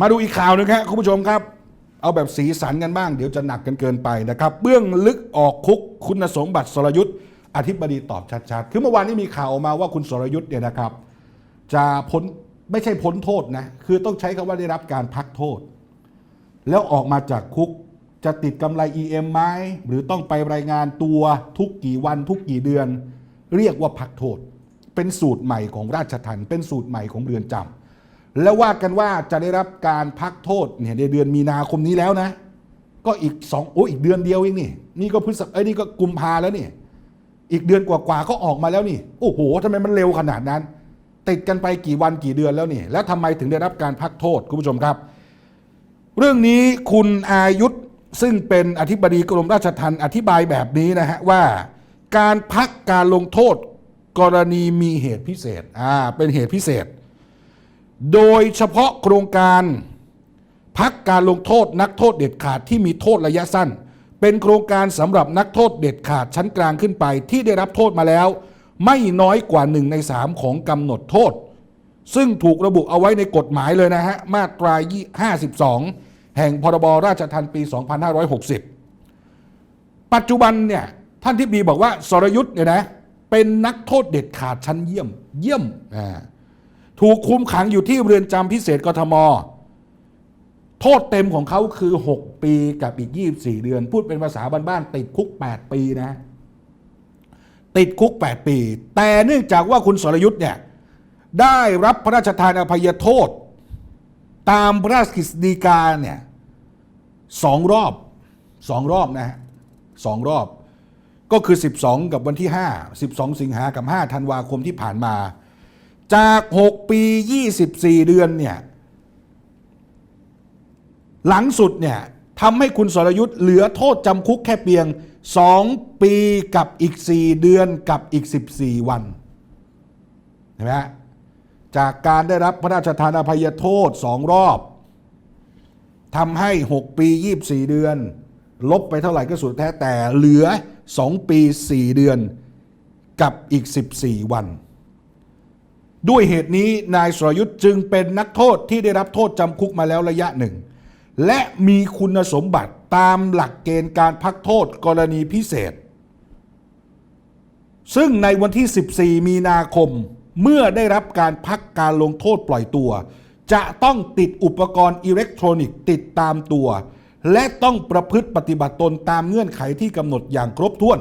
มาดูอีกข่าวหนึงครับคุณผู้ชมครับ เอาแบบสีสันกันบ้างเดี๋ยวจะหนักกันเกินไปนะครับ เบื้องลึกออกคุกคุณสมบัติสรยุทธ์อธิบดีตอบชัดๆ คือเมื่อวานนี้มีข่าวออกมาว่าคุณสรยุทธ์เนี่ยนะครับ จะพ้นไม่ใช่พ้นโทษนะ คือต้องใช้คำว่าได้รับการพักโทษ แล้วออกมาจากคุกจะติดกำไร EM ไหมหรือต้องไปรายงานตัวทุกกี่วันทุกกี่เดือน เรียกว่าพักโทษ เป็นสูตรใหม่ของราชทัณฑ์เป็นสูตรใหม่ของเรือนจำ แล้วว่ากันว่าจะได้รับการพักโทษเนี่ยในเดือนมีนาคมนี้แล้วนะ ก็อีกสองโอ้อีกเดือนเดียวเองนี่ นี่ก็พฤษภเอ้ยนี่ก็กุมภาแล้วนี่ อีกเดือนกว่าๆก็ออกมาแล้วนี่ โอ้โหทำไมมันเร็วขนาดนั้น ติดกันไปกี่วันกี่เดือนแล้วนี่ แล้วทำไมถึงได้รับการพักโทษคุณผู้ชมครับ เรื่องนี้คุณอายุธซึ่งเป็นอธิบดีกรมราชทัณฑ์อธิบายแบบนี้นะฮะว่า การพักการลงโทษกรณีมีเหตุพิเศษอ่าเป็นเหตุพิเศษ โดยเฉพาะโครงการพักการลงโทษนักโทษเด็ดขาดที่มีโทษระยะสั้น เป็นโครงการสำหรับนักโทษเด็ดขาดชั้นกลางขึ้นไป ที่ได้รับโทษมาแล้ว ไม่น้อยกว่า1ใน3ของกำหนดโทษ ซึ่งถูกระบุเอาไว้ในกฎหมายเลยนะฮะ มาตรา 52 แห่งพรบราชทัณฑ์ปี 2560 ปัจจุบันเนี่ยท่านที่บีบอกว่าสรยุทธ์เนี่ยนะเป็นนักโทษเด็ดขาดชั้นเยี่ยมเยี่ยมอ่า ถูกคุมขังอยู่ที่เรือนจำพิเศษกทม โทษเต็มของเขาคือ 6 ปีกับอีก 24 เดือน พูดเป็นภาษาบ้านๆติดคุก 8 ปีนะ ติดคุก 8 ปี แต่เนื่องจากว่าคุณสรยุทธ์เนี่ยได้รับพระราชทานอภัยโทษ ตามพระราชกฤษฎีกาเนี่ยสองรอบสองรอบนะฮะสองรอบก็คือ 12 กับวันที่ 5 12 สิงหากับ 5 ธันวาคมที่ผ่านมา จาก 6 ปี 24 เดือนเนี่ยหลังสุดเนี่ยทำให้คุณสรยุทธ์เหลือโทษจำคุกแค่เพียง 2 ปีกับอีก 4 เดือนกับอีก 14 วันเห็นไหมจากการได้รับพระราชทานอภัยโทษสองรอบทำให้ 6 ปี 24 เดือน ลบไปเท่าไหร่ก็สุดแท้แต่เหลือ 2 ปี 4 เดือนกับอีก 14 วัน ด้วยเหตุนี้นายสรยุทธ์จึงเป็นนักโทษที่ได้รับโทษจำคุกมาแล้วระยะหนึ่ง และมีคุณสมบัติตามหลักเกณฑ์การพักโทษกรณีพิเศษ ซึ่งในวันที่ 14 มีนาคมเมื่อได้รับการพักการลงโทษปล่อยตัว จะต้องติดอุปกรณ์อิเล็กทรอนิกส์ติดตามตัว และต้องประพฤติปฏิบัติตนตามเงื่อนไขที่กำหนดอย่างครบถ้วน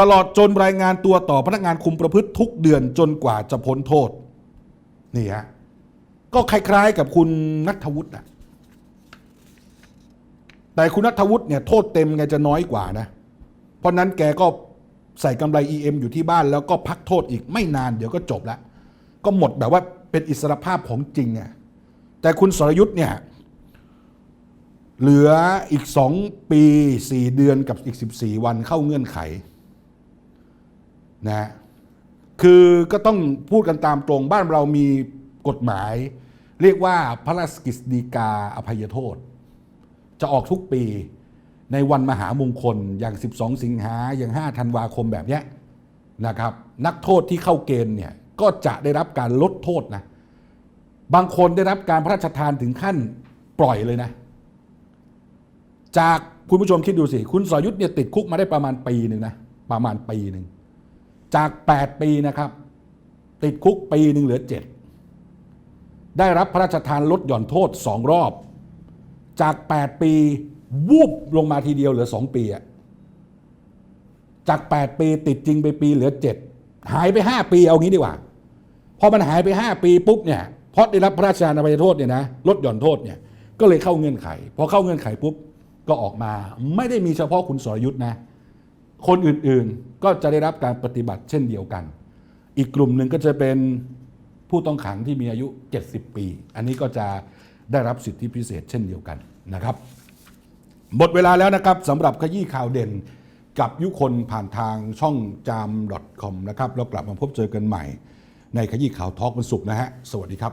ตลอดจนรายงานตัวต่อพนักงานคุมประพฤติทุกเดือนจนกว่าจะพ้นโทษ นี่ฮะก็คล้ายๆกับคุณนัทวุฒินะแต่คุณนัทวุฒิเนี่ยโทษเต็มไงจะน้อยกว่านะ เพราะนั้นแกก็ใส่กำไร EM อยู่ที่บ้านแล้วก็พักโทษอีกไม่นานเดี๋ยวก็จบแล้วก็หมดแบบว่าเป็นอิสรภาพของจริงไงแต่คุณสรยุทธ์เนี่ยเหลืออีกสองปีสี่เดือนกับอีก 14 วันเข้าเงื่อนไข นะฮะคือก็ต้องพูดกันตามตรงบ้านเรามีกฎหมาย เรียกว่าพระราชกฤษฎีกาอภัยโทษ จะออกทุกปีในวันมหามงคลอย่าง 12 สิงหาอย่าง 5 ธันวาคมแบบนี้นะครับ นักโทษที่เข้าเกณฑ์เนี่ยก็จะได้รับการลดโทษนะบางคนได้รับการพระราชทานถึงขั้นปล่อยเลยนะ จากคุณผู้ชมคิดดูสิ คุณสรยุทธเนี่ยติดคุกมาได้ประมาณปีหนึ่งนะประมาณปีหนึ่ง จาก 8 ปีนะครับ ติดคุกปีหนึ่งเหลือ 7 ได้รับพระราชทานลดหย่อนโทษสองรอบ จาก 8 ปีวูบลงมาทีเดียวเหลือ 2 ปีอะจาก 8 ปีติดจริงไปปีเหลือ 7 หายไป 5 ปีเอางี้ดีกว่า พอมันหายไป 5 ปีปุ๊บเนี่ยเพราะได้รับพระราชทานอภัยโทษเนี่ยนะลดหย่อนโทษเนี่ยก็เลยเข้าเงื่อนไขพอเข้าเงื่อนไขปุ๊บก็ออกมาไม่ได้มีเฉพาะคุณสรยุทธ์นะ คนอื่นๆก็จะได้รับการปฏิบัติเช่นเดียวกัน อีกกลุ่มหนึ่งก็จะเป็นผู้ต้องขังที่มีอายุ 70 ปี อันนี้ก็จะได้รับสิทธิพิเศษเช่นเดียวกันนะครับ หมดเวลาแล้วนะครับสำหรับขยี้ข่าวเด่นกับยุคนผ่านทางช่องจาม .com นะครับ แล้วกลับมาพบเจอกันใหม่ ในขยี้ข่าวทอล์กวันศุกร์นะฮะ สวัสดีครับ